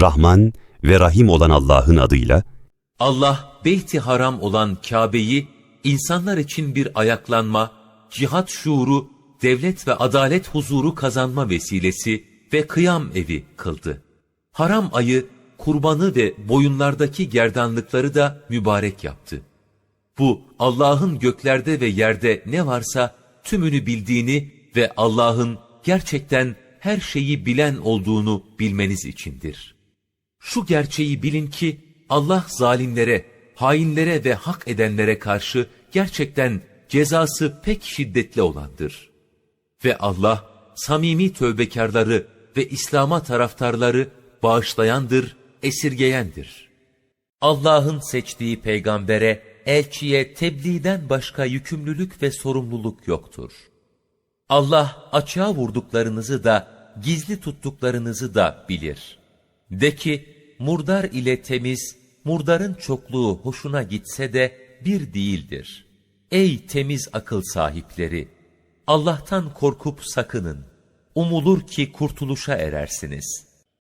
Rahman ve Rahim olan Allah'ın adıyla, Allah beyti haram olan Kabe'yi insanlar için bir ayaklanma, cihat şuuru, devlet ve adalet huzuru kazanma vesilesi ve kıyam evi kıldı. Haram ayı kurbanı ve boyunlardaki gerdanlıkları da mübarek yaptı. Bu Allah'ın göklerde ve yerde ne varsa tümünü bildiğini ve Allah'ın gerçekten her şeyi bilen olduğunu bilmeniz içindir. Şu gerçeği bilin ki Allah zalimlere, hainlere ve hak edenlere karşı gerçekten cezası pek şiddetli olandır. Ve Allah samimi tövbekarları ve İslam'a taraftarları bağışlayandır, esirgeyendir. Allah'ın seçtiği peygambere, elçiye tebliğden başka yükümlülük ve sorumluluk yoktur. Allah açığa vurduklarınızı da, gizli tuttuklarınızı da bilir. De ki, murdar ile temiz, murdarın çokluğu hoşuna gitse de bir değildir. Ey temiz akıl sahipleri! Allah'tan korkup sakının. Umulur ki kurtuluşa erersiniz.''